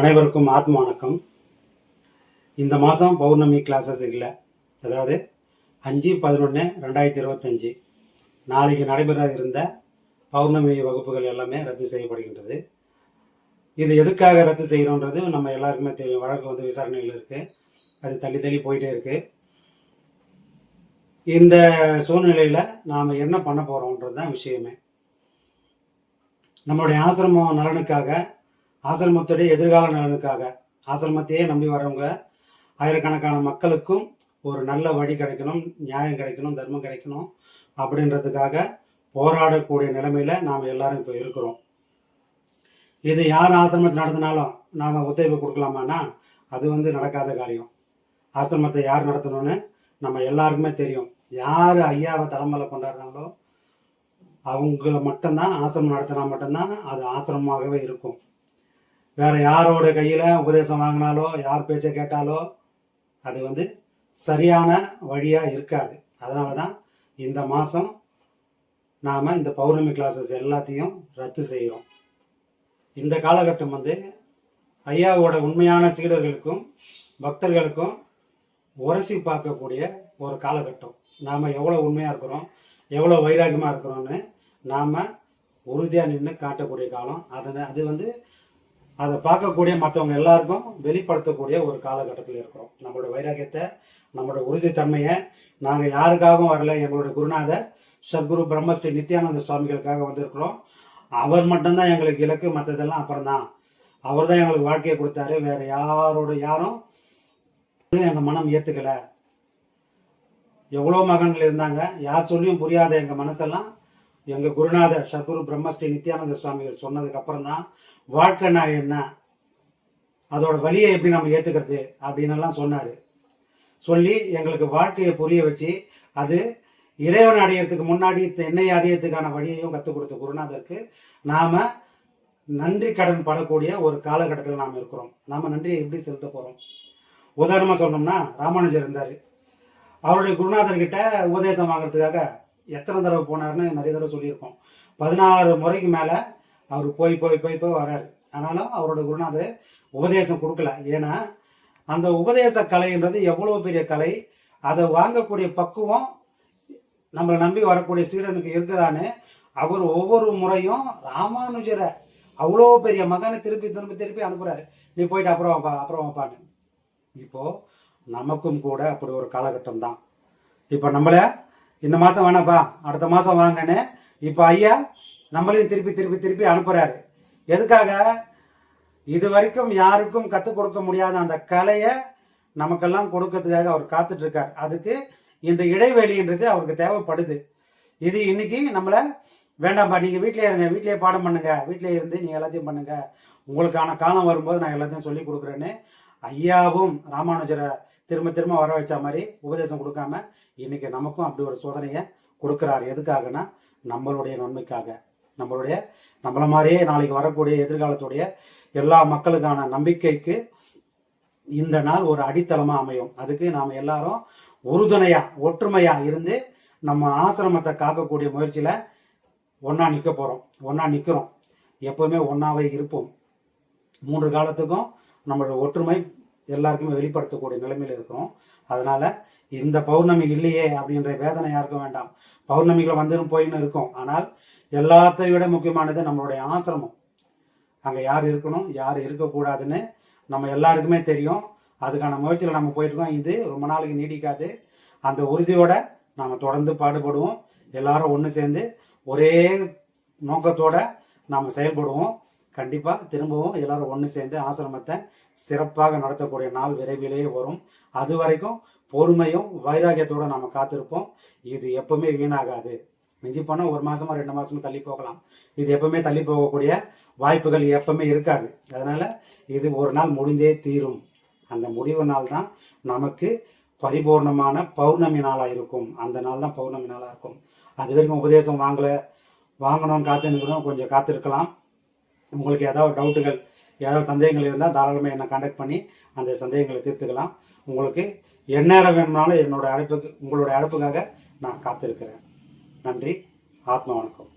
அனைவருக்கும் ஆத்ம வணக்கம். இந்த மாதம் பௌர்ணமி கிளாஸஸ் இல்லை. அதாவது அஞ்சு பதினொன்று ரெண்டாயிரத்தி இருபத்தஞ்சி. நாளைக்கு நடைபெற இருந்த பௌர்ணமி வகுப்புகள் எல்லாமே ரத்து செய்யப்படுகின்றது. இது எதுக்காக ரத்து செய்கிறோன்றது நம்ம எல்லாருக்குமே தெரியும். வழக்கு வந்து விசாரணைகள் இருக்குது அது தள்ளி தள்ளி போயிட்டே இருக்குது இந்த சூழ்நிலையில் நாம் என்ன பண்ண போகிறோன்றது தான் விஷயமே. நம்மளுடைய ஆசிரமம் நலனுக்காக ஆசிரமத்துடைய எதிர்கால நலனுக்காக ஆசிரமத்தையே நம்பி வரவங்க ஆயிரக்கணக்கான மக்களுக்கும் ஒரு நல்ல வழி கிடைக்கணும் நியாயம் கிடைக்கணும் தர்மம் கிடைக்கணும் அப்படின்றதுக்காக போராடக்கூடிய நிலைமையில நாம் எல்லாரும் இப்போ இருக்கிறோம். இது யார் ஆசிரமத்தில் நடத்தினாலும் நாம் ஒத்துழைப்பு கொடுக்கலாமான்னா அது வந்து நடக்காத காரியம். ஆசிரமத்தை யார் நடத்தணும்னு நம்ம எல்லாருக்குமே தெரியும். யார் ஐயாவை தலைமையில் கொண்டாடுறாங்களோ அவங்கள மட்டும்தான் ஆசிரமம் நடத்தினா மட்டும்தான் அது ஆசிரமமாகவே இருக்கும். வேற யாரோட கையில் உபதேசம் வாங்கினாலோ யார் பேச்சை கேட்டாலோ அது வந்து சரியான வழியாக இருக்காது. அதனால தான் இந்த மாதம் நாம் இந்த பௌர்ணமி கிளாஸஸ் எல்லாத்தையும் ரத்து செய்கிறோம் இந்த காலகட்டம் வந்து ஐயாவோட உண்மையான சீடர்களுக்கும் பக்தர்களுக்கும் உரசி பார்க்கக்கூடிய ஒரு காலகட்டம். நாம் எவ்வளோ உண்மையாக இருக்கிறோம் எவ்வளோ வைராகியமாக இருக்கிறோன்னு நாம் உறுதியாக நின்று காட்டக்கூடிய காலம். அதனை அது வந்து அதை பார்க்கக்கூடிய மற்றவங்க எல்லாருக்கும் வெளிப்படுத்தக்கூடிய ஒரு காலகட்டத்தில் இருக்கிறோம். நம்மளோட வைராகியத்தை நம்மளோட உறுதித்தன்மையை நாங்கள் யாருக்காகவும் வரல. எங்களுடைய குருநாதர் சத்குரு பிரம்மஸ்ரீ நித்யானந்த சுவாமிகளுக்காக வந்திருக்கிறோம். அவர் மட்டும்தான் எங்களுக்கு இலக்கு மற்றதெல்லாம் அப்புறம் தான் அவர் தான் எங்களுக்கு வாழ்க்கையை கொடுத்தாரு. வேற யாரோட யாரும் எங்கள் மனம் ஏற்றுக்கலை எவ்வளோ மகன்கள் இருந்தாங்க. யார் சொல்லியும் புரியாத எங்கள் மனசெல்லாம் எங்கள் குருநாதர் சத்குரு பிரம்மஸ்ரீ நித்யானந்த சுவாமிகள் சொன்னதுக்கு அப்புறம் தான் வாழ்க்கைனா என்ன? அதோட வழியை எப்படி நம்ம ஏற்றுக்கிறது அப்படின்னு எல்லாம் சொன்னார். சொல்லி எங்களுக்கு வாழ்க்கையை புரிய வச்சு அது இறைவன் அடையிறதுக்கு முன்னாடி என்னை அறியறதுக்கான வழியையும் கற்றுக் கொடுத்த குருநாதருக்கு நாம் நன்றி கடன் படக்கூடிய ஒரு காலகட்டத்தில் நாம் இருக்கிறோம். நாம் நன்றியை எப்படி செலுத்த போகிறோம் உதாரணமாக சொன்னோம்னா ராமானுஜர் இருந்தார். அவருடைய குருநாதர்கிட்ட உபதேசம் வாங்குறதுக்காக எத்தனை தடவை போனார்னு நிறைய தடவை சொல்லியிருக்கோம். பதினாறு முறைக்கு மேலே அவர் போய் போய் போய் போய் வர்றார் ஆனாலும் அவரோட குருநாதர் உபதேசம் கொடுக்கல. ஏன்னா அந்த உபதேச கலைன்றது எவ்வளோ பெரிய கலை அதை வாங்கக்கூடிய பக்குவம் நம்மளை நம்பி வரக்கூடிய சீடனுக்கு இருக்குதான்னு அவர் ஒவ்வொரு முறையும் ராமானுஜரை அவ்வளோ பெரிய மகனை திருப்பி திருப்பி திருப்பி அனுப்புறாரு. நீ போயிட்டு அப்புறம் வாப்பா அப்புறம் வாப்பான்னு. இப்போது நமக்கும் கூட அப்படி ஒரு காலகட்டம் தான். இப்போ நம்மள இந்த மாதம் வேணாப்பா அடுத்த மாதம் வாங்கன்னு இப்போ ஐயா நம்மளையும் திருப்பி திருப்பி திருப்பி அனுப்புகிறாரு எதுக்காக? இது வரைக்கும் யாருக்கும் கற்றுக் கொடுக்க முடியாத அந்த கலையை நமக்கெல்லாம் கொடுக்கறதுக்காக அவர் காத்துட்ருக்கார். அதுக்கு இந்த இடைவெளின்றது அவருக்கு தேவைப்படுது. இது இன்னைக்கு நம்மளை வேண்டாம்ப்பா நீங்கள் வீட்டிலே இருங்க வீட்டிலேயே பாடம் பண்ணுங்கள் வீட்டிலே இருந்து நீங்கள் எல்லாத்தையும் பண்ணுங்கள் உங்களுக்கான காலம் வரும்போது நான் எல்லாத்தையும் சொல்லி கொடுக்குறேன்னு ஐயாவும் ராமானுஜரை திரும்ப திரும்ப வர வச்ச மாதிரி உபதேசம் கொடுக்காம இன்னைக்கு நமக்கும் அப்படி ஒரு சோதனையை கொடுக்குறாரு. எதுக்காகனா? நம்மளுடைய நன்மைக்காக. நம்மளுடைய நம்மளை மாதிரியே நாளைக்கு வரக்கூடிய எதிர்காலத்துடைய எல்லா மக்களுக்கான நம்பிக்கைக்கு இந்த நாள் ஒரு அடித்தளமாக அமையும். அதுக்கு நாம் எல்லாரும் உறுதுணையா ஒற்றுமையா இருந்து நம்ம ஆசிரமத்தை காக்கக்கூடிய முயற்சியில் ஒன்றா நிற்க போகிறோம் ஒன்றா நிற்கிறோம் எப்போவுமே ஒன்றாவே இருப்போம். மூன்று காலத்துக்கும் நம்மளோட ஒற்றுமை எல்லாருக்குமே வெளிப்படுத்தக்கூடிய நிலைமையில் இருக்கிறோம். அதனால் இந்த பௌர்ணமி இல்லையே அப்படின்ற வேதனை யாருக்கும் வேண்டாம். பௌர்ணமிகளை வந்துன்னு போயின்னு இருக்கும். ஆனால் எல்லாத்தை விட முக்கியமானது நம்மளுடைய ஆசிரமம். அங்கே யார் இருக்கணும் யார் இருக்கக்கூடாதுன்னு நம்ம எல்லாருக்குமே தெரியும். அதுக்கான முயற்சியில் நம்ம போயிட்டுருக்கோம். இது ரொம்ப நாளைக்கு நீடிக்காது. அந்த உறுதியோட நாம் தொடர்ந்து பாடுபடுவோம். எல்லாரும் ஒன்று சேர்ந்து ஒரே நோக்கத்தோட நாம் செயல்படுவோம். கண்டிப்பாக திரும்பவும் எல்லாரும் ஒன்று சேர்ந்து ஆசிரமத்தை சிறப்பாக நடத்தக்கூடிய நாள் விரைவிலேயே வரும். அது வரைக்கும் பொறுமையும் வைராகியத்தோடு நாம் காத்திருப்போம். இது எப்பவுமே வீணாகாது. மிஞ்சி போனால் ஒரு மாதமோ ரெண்டு மாதமும் தள்ளி போகலாம். இது எப்பவுமே தள்ளி போகக்கூடிய வாய்ப்புகள் எப்பவுமே இருக்காது. அதனால் இது ஒரு நாள் முடிந்தே தீரும். அந்த முடிவு நாள் தான் நமக்கு பரிபூர்ணமான பௌர்ணமி நாளாக இருக்கும். அந்த நாள் தான் பௌர்ணமி நாளாக இருக்கும். அது வரைக்கும் உபதேசம் வாங்கலை வாங்கணும்னு காத்துருக்கணும் கொஞ்சம் காத்திருக்கலாம். உங்களுக்கு ஏதாவது டவுட்டுகள் ஏதாவது சந்தேகங்கள் இருந்தால் தாராளமாக என்னை காண்டாக்ட் பண்ணி அந்த சந்தேகங்களை தீர்த்துக்கலாம். உங்களுக்கு எந்நேரம் வேணும்னாலும் என்னோட அழைப்புக்கு உங்களுடைய அழைப்புக்காக நான் காத்திருக்கிறேன். நன்றி. ஆத்மா வணக்கம்.